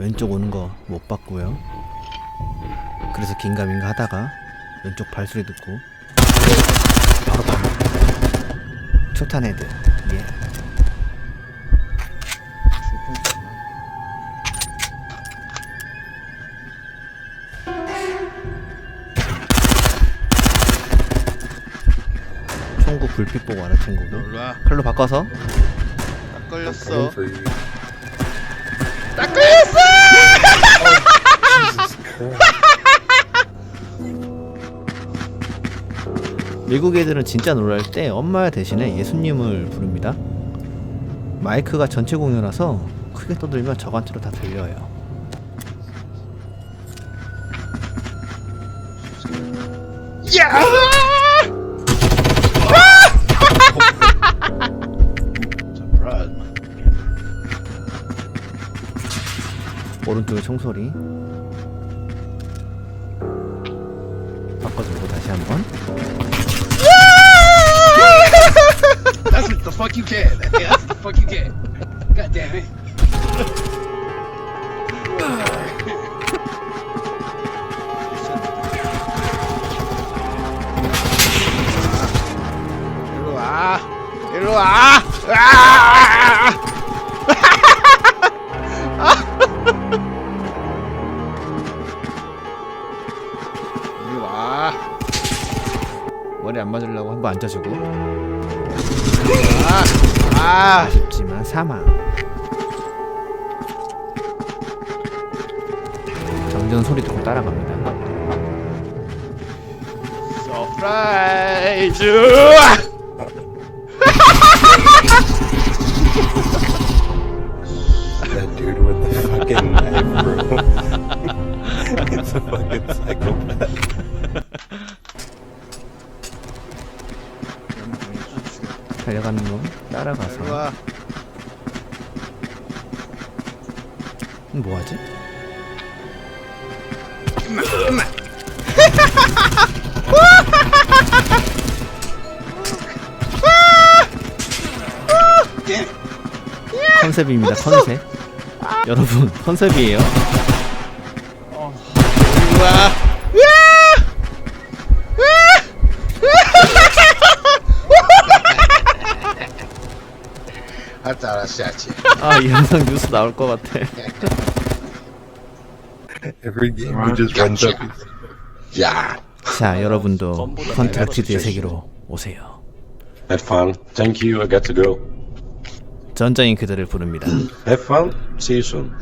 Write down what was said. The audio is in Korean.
왼쪽 오는 거 못 봤고요. 그래서 긴가민가 하다가 왼쪽 발소리 듣고 바로 방 초탄 헤드 예. 총구 불빛 보고 알아 총구도 놀라 칼로 바꿔서 딱 걸렸어 you. 딱 걸렸어 미국 애들은 진짜 놀랄 때 엄마 대신에 예수님을 부릅니다. 마이크가 전체 공유라서 크게 떠들면 저간테로 다 들려요. 야 오른쪽에 총소리. 바꿔주고 다시 한번. That's the fuck you get God damn it 일로 와 일로 와 아! 이리 와 머리 안 맞으려고 한 번 앉아주고. 아, 아 쉽지만 사망. 정전 소리 듣고 따라갑니다. 서프라이즈! 달려가는 놈 따라가서. 와, 음, 뭐하지? 컨셉입니다 컨셉. 여러분 컨셉이에요 와, 할줄 알았어야지. 아이 영상 뉴스 나올 것 같아 Every game he just runs up. 야, 자 여러분도 컨트랙티드의 세계로 오세요 Have fun. Thank you. I got to go. 전장인 그들을 부릅니다 Have fun. See you soon.